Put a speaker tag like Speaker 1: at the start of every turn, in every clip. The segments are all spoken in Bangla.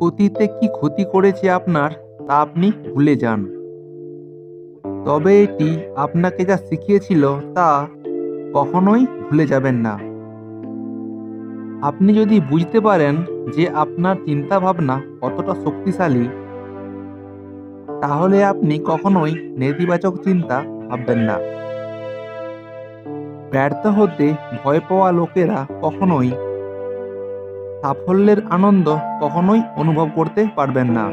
Speaker 1: অতীতে কি ক্ষতি করেছে আপনার, তা আপনি ভুলে যান। তবে এটি আপনাকে যা শিখিয়েছিল, তা কখনোই ভুলে যাবেন না। আপনি যদি বুঝতে পারেন যে আপনার চিন্তাভাবনা কতটা শক্তিশালী, তাহলে আপনি কখনোই নেতিবাচক চিন্তা ভাববেন না। ব্যর্থ হতে ভয় পাওয়া লোকেরা কখনোই সাফল্যের আনন্দ কখনোই অনুভব করতে পারবেন না।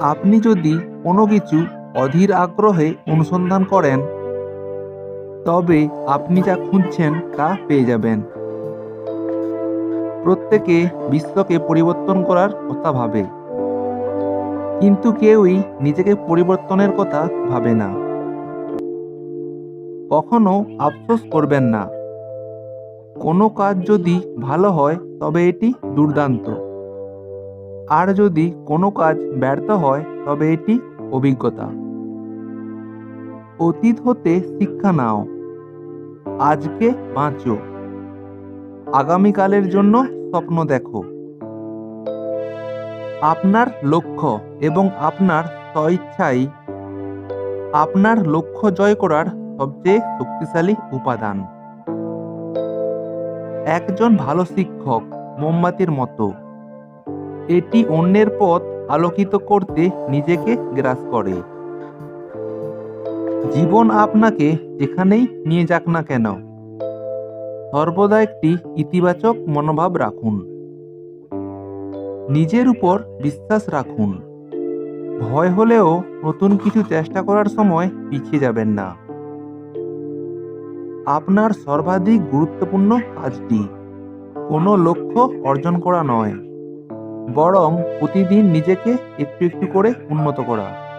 Speaker 1: আপনি যদি কোনো কিছু অধীর আগ্রহে অনুসন্ধান করেন, তবে আপনি যা খুঁজছেন তা পেয়ে যাবেন। প্রত্যেকে বিশ্বকে পরিবর্তন করার কথা ভাবে। কিন্তু কেউই নিজেকে পরিবর্তনের কথা ভাবে না। কখনো আফসোস করবেন না। কোনো কাজ যদি ভালো হয়, তবে এটি দুর্দান্ত। আর যদি কোনো কাজ ব্যর্থ হয়, তবে এটি অভিজ্ঞতা। অতীত হতে শিক্ষা নাও। আজকে বাঁচো। আগামীকালের জন্য স্বপ্ন দেখো। আপনার লক্ষ্য এবং আপনার স্বইচ্ছাই আপনার লক্ষ্য জয় করার সবচেয়ে শক্তিশালী উপাদান। একজন ভালো শিক্ষক মোমবাতির মতো। এটি অন্যের পথ আলোকিত করতে নিজেকে গ্রাস করে। জীবন আপনাকে যেখানেই নিয়ে যাক না কেন, সর্বদা একটি ইতিবাচক মনোভাব রাখুন। নিজের উপর বিশ্বাস রাখুন। ভয় হলেও নতুন কিছু চেষ্টা করার সময় পিছিয়ে যাবেন না। আপনার সর্বাধিক গুরুত্বপূর্ণ কাজটি। কোনো লক্ষ্য অর্জন করা নয়। বরং প্রতিদিন নিজেকে একটু একটু করে উন্নত করা।